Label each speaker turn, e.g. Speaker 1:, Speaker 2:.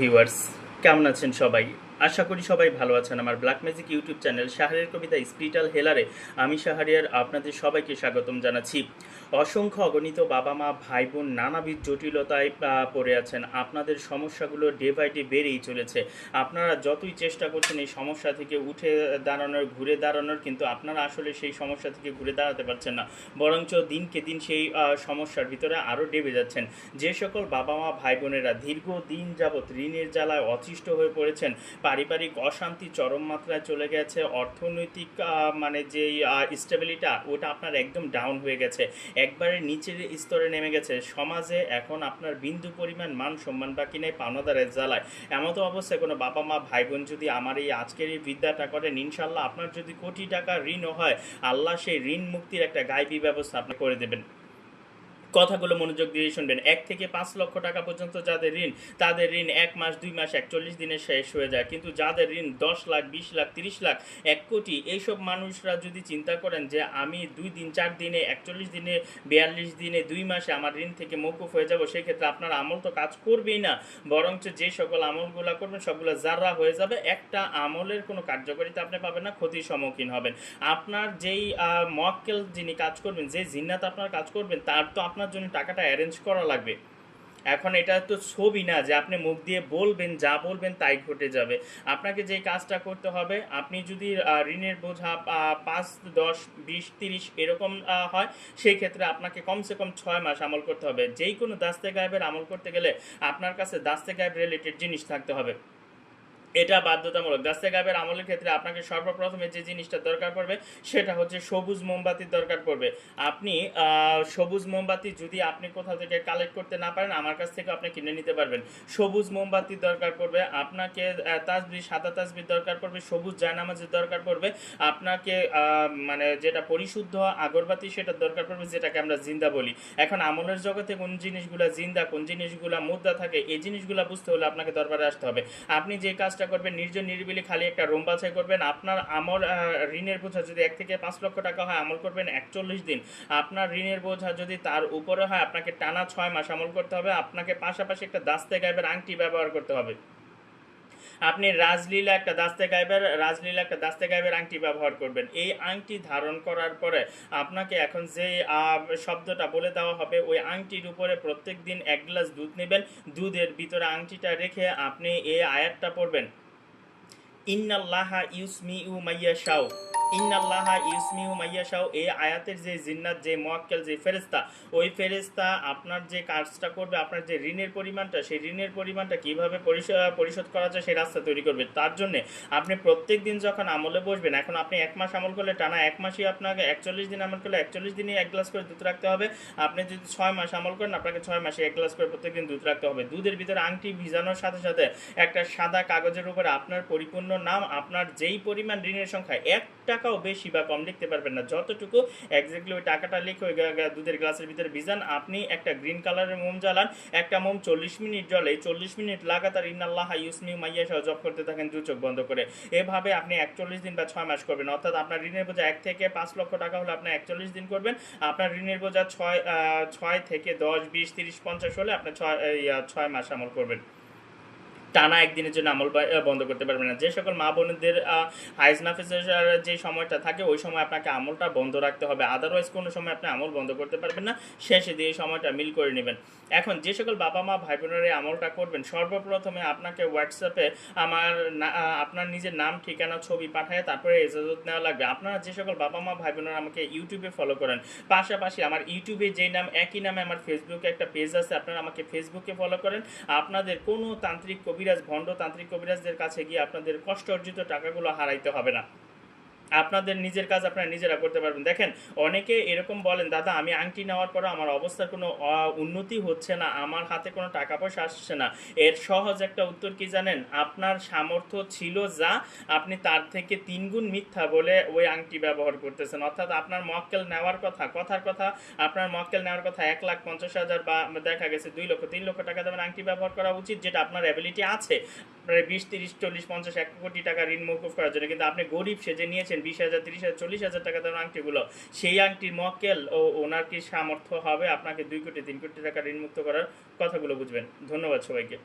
Speaker 1: Viewers কেমন আছেন সবাই? আশা করি সবাই ভালো আছেন। আমার black magic YouTube channel Shahriar Kabita spiritual হেলারে আমি শাহরিয়ার আপনাদের সবাইকে স্বাগতম জানাচ্ছি। অসংখ্য অগণিত বাবা মা, ভাই বোন নানাবিধ জটিলতায় পড়ে আছেন। আপনাদের সমস্যাগুলো ডে বাই ডে বেড়েই চলেছে। আপনারা যতই চেষ্টা করছেন এই সমস্যা থেকে উঠে দাঁড়ানোর, ঘুরে দাঁড়ানোর, কিন্তু আপনারা আসলে সেই সমস্যা থেকে ঘুরে দাঁড়াতে পারছেন না। বরঞ্চ দিনকে দিন সেই সমস্যার ভিতরে আরও ডেবে যাচ্ছেন। যে সকল বাবা মা, ভাই বোনেরা দীর্ঘ দিন যাবৎ ঋণের জ্বালায় অতিষ্ঠ হয়ে পড়েছেন পারিবারিক অশান্তি, চরম মাত্রায় চলে গেছে। অর্থনৈতিক মানে যে স্টেবিলিটা ওটা আপনার একদম ডাউন হয়ে গেছে। একবারে নিচের স্তরে নেমে গেছে। সমাজে এখন আপনার বিন্দু পরিমাণ মান সম্মান বাকি নেই পাওনাদারের জ্বালায়। এমত অবস্থায় কোনো বাবা মা ভাই বোন যদি আমার এই আজকের এই বিদ্যাটা করেন ইনশাল্লাহ আপনার যদি কোটি টাকা ঋণও হয়, আল্লাহ সেই ঋণ মুক্তির একটা গাইবি ব্যবস্থা আপনি করে দেবেন। কথাগুলো মনোযোগ দিয়ে শুনবেন। এক থেকে পাঁচ লক্ষ টাকা পর্যন্ত যাদের ঋণ, তাদের ঋণ এক মাস, দুই মাস, একচল্লিশ দিনে শেষ হয়ে যায়। কিন্তু যাদের ঋণ দশ লাখ, বিশ লাখ, তিরিশ লাখ, এক কোটি, এইসব মানুষরা যদি চিন্তা করেন যে আমি দুই দিন, চার দিনে, একচল্লিশ দিনে, বিয়াল্লিশ দিনে, দুই মাসে আমার ঋণ থেকে মৌকুফ হয়ে যাব, সেক্ষেত্রে আপনার আমল তো কাজ করবেই না। বরঞ্চ যে সকল আমলগুলো করবেন, সবগুলো যারা হয়ে যাবে, একটা আমলের কোনো কার্যকারিতা আপনি পাবেন না, ক্ষতির সম্মুখীন হবেন। আপনার যেই মক্কেল যিনি কাজ করবেন, যে জিন্নাত আপনার কাজ করবেন, তার তো আপনার জন্য টাকাটা অ্যারেঞ্জ করা লাগবে। এখন এটা তো ছবি না যে আপনি মুখ দিয়ে বলবেন, যা বলবেন তাই ঘটে যাবে। আপনাকে যে কাজটা করতে হবে, আপনি যদি ঋণের বোঝা পাঁচ, দশ, বিশ, তিরিশ এরকম হয় সেই ক্ষেত্রে আপনাকে কমসে কম ছয় মাস আমল করতে হবে। যেই কোনো দাস্তে গায়েবের আমল করতে গেলে আপনার কাছে দাস্তে গায়েব রিলেটেড জিনিস থাকতে হবে। এটা বাধ্যতামূলক। দাস্তে গায়েবের আমলের ক্ষেত্রে আপনাকে সর্বপ্রথমে যে জিনিসটা দরকার পড়বে, সেটা হচ্ছে সবুজ মোমবাতির দরকার পড়বে। আপনি সবুজ মোমবাতি যদি আপনি কোথাও থেকে কালেক্ট করতে না পারেন, আমার কাছ থেকে আপনি কিনে নিতে পারবেন। সবুজ মোমবাতির দরকার পড়বে, আপনাকে তাজবি সাদা তাজবির দরকার পড়বে, সবুজ জায়নামাজের দরকার পড়বে, আপনাকে মানে যেটা পরিশুদ্ধ আগরবাতি সেটার দরকার পড়বে, যেটাকে আমরা জিন্দা বলি। এখন আমলের জগতে কোন জিনিসগুলা জিন্দা, কোন জিনিসগুলা মুদ্রা থাকে, এই জিনিসগুলা বুঝতে হলে আপনাকে দরবারে আসতে হবে। আপনি যে কাজটা করবেন নির্জন নিরিবিলি খালি একটা রুম বাছাই করবেন। আপনার আমল ঋণের বোঝা যদি এক থেকে পাঁচ লক্ষ টাকা হয়, আমল করবেন একচল্লিশ দিন। আপনার ঋণের বোঝা যদি তার উপরে হয়, আপনাকে টানা ছয় মাস আমল করতে হবে। আপনাকে পাশাপাশি একটা দাস্তে গাইবের আংটি ব্যবহার করতে হবে। আপনি রাজলীলা একটা দাস্তে গাইবের, রাজলীলা একটা দাস্তে গাইবের আংটি ব্যবহার করবেন। এই আংটি ধারণ করার পরে আপনাকে এখন যে শব্দটা বলে দেওয়া হবে, ওই আংটির উপরে প্রত্যেক দিন এক গ্লাস দুধ নেবেন। দুধের ভিতরে আংটিটা রেখে আপনি এই আয়াতটা পড়বেন। ইন্নাল্লাহা ইউসমিউ মাইয়াশাও ইন্নাল্লাহা ইউসমিউ মাইয়াশাও এই আয়াতের যে জিন্নাত, যে মোয়াক্কেল, যে ফেরেস্তা ওই ফেরেস্তা আপনার যে কাজটা করবে, আপনার যে ঋণের পরিমাণটা, সেই ঋণের পরিমাণটা কীভাবে পরিশোধ করা যায় সেই রাস্তা তৈরি করবে। তার জন্য আপনি প্রত্যেক দিন যখন আমলে বসবেন, এখন আপনি এক মাস আমল করলে টানা এক মাসই আপনাকে একচল্লিশ দিন আমল করলে একচল্লিশ দিনই এক গ্লাস করে দুধ রাখতে হবে। আপনি যদি ছয় মাস আমল করেন, আপনাকে ছয় মাসে এক গ্লাস করে প্রত্যেকদিন দুধ রাখতে হবে। দুধের ভিতরে আংটি ভিজানোর সাথে সাথে একটা সাদা কাগজের উপরে আপনার পরিপূর্ণ নাম, আপনার যেই পরিমাণ ঋণের সংখ্যা এক টাকাও বেশি বা কম লিখতে পারবেন না। যতটুকু এক্স্যাক্টলি ওই টাকাটা লিখে ওই দুধের গ্লাসের ভিতরে ভিজান, আপনি একটা গ্রিন কালারের মোম জ্বালান, একটা মোম চল্লিশ মিনিট জলে চল্লিশ মিনিট লাগাতার ইন্নাল্লাহ ইউসমিউ মাইয়া সহ জব করতে থাকেন দু চোখ বন্ধ করে। এভাবে আপনি একচল্লিশ দিন বা ছয় মাস করবেন। অর্থাৎ আপনার ঋণের বোঝা এক থেকে পাঁচ লক্ষ টাকা হলে আপনি একচল্লিশ দিন করবেন। আপনার ঋণের বোঝা ছয় ছয় থেকে দশ, বিশ, তিরিশ, পঞ্চাশ হলে আপনি ছয় ছয় মাস আমল করবেন। টানা একদিনের জন্য আমল বন্ধ করতে পারবেন না। যে সকল মা বোনদের হাইজ নাফিসের যে সময়টা থাকে, ওই সময় আপনাকে আমলটা বন্ধ রাখতে হবে। আদারওয়াইজ কোনো সময় আপনি আমল বন্ধ করতে পারবেন না। শেষে দিয়ে সময়টা মিল করে নেবেন। এখন যে সকল বাবা মা ভাই বোনেরা এই আমলটা করবেন, সর্বপ্রথমে আপনাকে হোয়াটসঅ্যাপে আমার আপনার নিজের নাম, ঠিকানা, ছবি পাঠায়, তারপরে এজাজত নেওয়া লাগবে। আপনারা যে সকল বাবা মা ভাই বোনেরা আমাকে ইউটিউবে ফলো করেন, পাশাপাশি আমার ইউটিউবে যেই নাম, একই নামে আমার ফেসবুকে একটা পেজ আছে, আপনারা আমাকে ফেসবুকে ফলো করেন। আপনাদের কোনো তান্ত্রিক কবিরাজ ভণ্ড তান্ত্রিক কবিরাজদের কাছে গিয়ে আপনাদের কষ্ট অর্জিত টাকাগুলো হারাইতে হবে না। আপনাদের নিজের কাজ আপনারা নিজেরা করতে পারবেন। দেখেন, অনেকে এরকম বলেন, দাদা, আমি আংটি নেওয়ার পর আমার অবস্থার কোনো উন্নতি হচ্ছে না, আমার হাতে কোনো টাকা পয়সা আসছে না। এর সহজ একটা উত্তর কি জানেন? আপনার সামর্থ্য ছিল যা, আপনি তার থেকে তিনগুণ মিথ্যা বলে ওই আংটি ব্যবহার করতেছেন। অর্থাৎ আপনার মক্কেল নেওয়ার কথা, কথার কথা, আপনার মক্কেল নেওয়ার কথা এক লাখ পঞ্চাশ হাজার বা দেখা গেছে দুই লক্ষ, তিন লক্ষ টাকা দামের আংটি ব্যবহার করা উচিত, যেটা আপনার অ্যাবিলিটি আছে। প্রায় বিশ, তিরিশ, চল্লিশ, পঞ্চাশ, এক কোটি টাকা ঋণ মৌকুফ করার জন্য। কিন্তু আপনি গরিব, সেজে নিয়েছেন বিশ হাজার, তিরিশ হাজার, চল্লিশ হাজার টাকা দামের আংটিগুলো। সেই আংটির মক্কেল ও ওনার কি সামর্থ্য হবে? আপনাকে দুই কোটি, তিন কোটি টাকা ঋণমুক্ত করার কথাগুলো বুঝবেন। ধন্যবাদ সবাইকে।